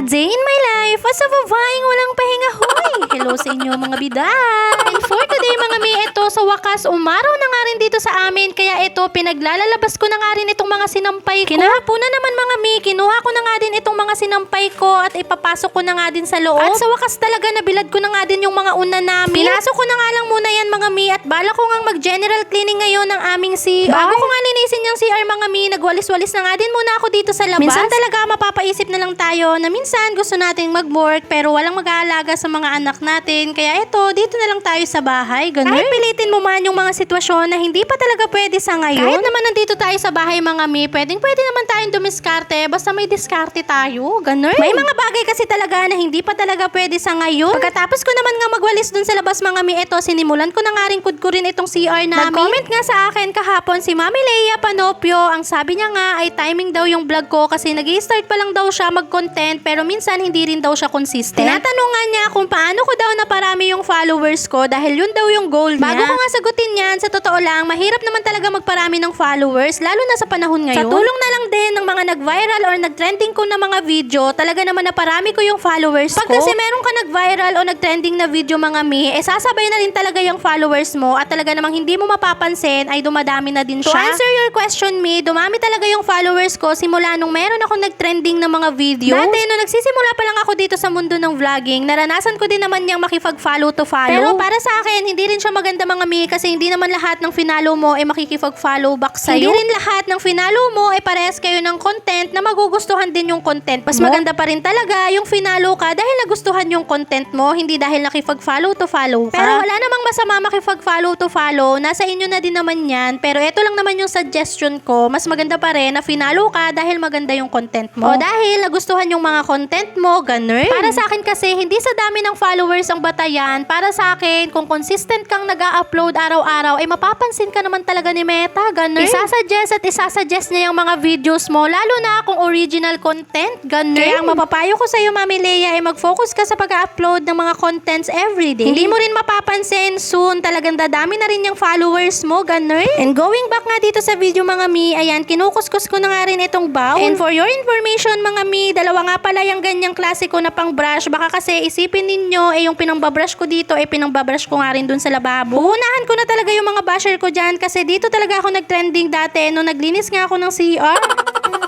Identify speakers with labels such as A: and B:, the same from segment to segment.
A: A day in my life as a babaeng walang pahinga hoy. Hello sa inyo mga biday. For today mga mi, ito sa wakas umaraw na nga rin dito sa amin. Kaya ito pinaglalalabas ko na nga rin itong mga sinampay ko. Kinahapon na naman mga mi, kinuha ko na nga din itong mga sinampay ko at ipapasok ko na nga din sa loob. At sa wakas talaga nabilad ko na nga din yung mga una namin. Pinasok ko na nga lang muna yan mga mi at bala ko nga mag-general cleaning ngayon ng aming CR. Bago ko nga linisin yung CR mga mi, nagwalis-walis na nga din muna ako dito sa labas. Minsan talaga mapapaisip na lang tayo na minsan gusto nating mag-work pero walang mag-aalaga sa mga anak natin. Kaya ito, dito na lang tayo sa bahay. Ganun. Kahit pilitin mo man yung mga sitwasyon na hindi pa talaga pwede sa ngayon. Kahit naman nandito tayo sa bahay mga mi, pwedeng pwede naman tayong dumiskarte basta may diskarte tayo. Ganun. May mga bagay kasi talaga na hindi pa talaga pwede sa ngayon. Pagkatapos ko naman nga magwalis dun sa labas mga mi, ito, sinimulan ko na nga rin kudkurin itong CR namin. Nag-comment nga sa akin kahapon si Mami Leia Panopio. Ang sabi niya nga ay timing daw yung vlog ko kasi nag start pa lang daw siya mag-content pero minsan hindi rin daw siya consistent. Tinatanungan niya kung paano ko daw naparami yung followers ko dahil yun daw yung goal niya. Bago ko nga sagutin yan, sa totoo lang, mahirap naman talaga magparami ng followers lalo na sa panahon ngayon. Sa tulong na lang din ng mga nag-viral or nag-trending ko na mga video, talaga naman naparami ko yung followers Pag ko. Pag kasi meron ka nag-viral o nag-trending na video mga mi, eh sasabay na rin talaga yung followers mo at talaga namang hindi mo mapapansin ay dumadami na din siya. To answer your question mi, dumami talaga yung followers ko simula nung meron ako nag-trending na mga video. Dati nung nagsisimula pa lang ako dito sa mundo ng vlogging, naranasan ko din naman niyang makipag-follow to follow. Pero para sa akin, hindi rin siya maganda mga mi kasi hindi naman lahat ng finalo mo ay makikipag-follow back sa'yo. Hindi rin lahat ng finalo mo ay parehas kayo ng content na magugustuhan din yung content. Mas maganda pa rin talaga yung finalo ka dahil nagustuhan yung content mo, hindi dahil nakipag-follow to follow ka. Pero wala namang masama makipag-follow to follow. Nasa inyo na din naman yan. Pero ito lang naman yung suggestion ko. Mas maganda pa rin na finalo ka dahil maganda yung content mo. O dahil nagustuhan yung mga content mo, ganun. Para sa akin kasi, hindi sa dami ng followers ang batayan. Para sa akin, kung consistent kang nag upload araw-araw, ay mapapansin ka naman talaga ni Meta, ganun. Isasuggest at isasuggest niya yung mga videos mo, lalo na kung original content, ganun. Kaya ang mapapayo ko sa'yo, Mami Leia, ay mag-focus ka sa pag-upload ng mga contents everyday. Hindi mo rin mapapansin, soon talagang dadami na rin yung followers mo, ganun. And going back nga dito sa video mga mi, ayan, kinukuskus ko na nga rin itong bowl. And for your information mga mi, dalawa nga pala yung ganyang klasiko na pang brush. Baka kasi isipin ninyo, eh yung pinangbabrush ko dito, eh pinangbabrush ko nga rin dun sa lababo. Uunahan ko na talaga yung mga basher ko dyan kasi dito talaga ako nag-trending dati nung naglinis nga ako ng CR.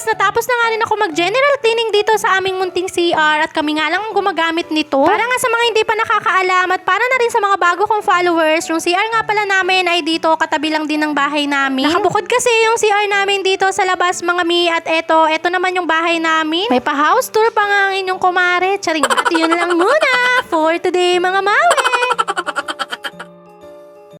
A: Wakas, natapos na nga rin ako mag-general cleaning dito sa aming munting CR at kami nga lang ang gumagamit nito. Para nga sa mga hindi pa nakakaalam at para na rin sa mga bago kong followers, yung CR nga pala namin ay dito katabi lang din ng bahay namin. Nakabukod kasi yung CR namin dito sa labas mga mi at eto, eto naman yung bahay namin. May pa-house tour pa nga ang inyong kumare. Charing, at yun lang muna for today mga mawe!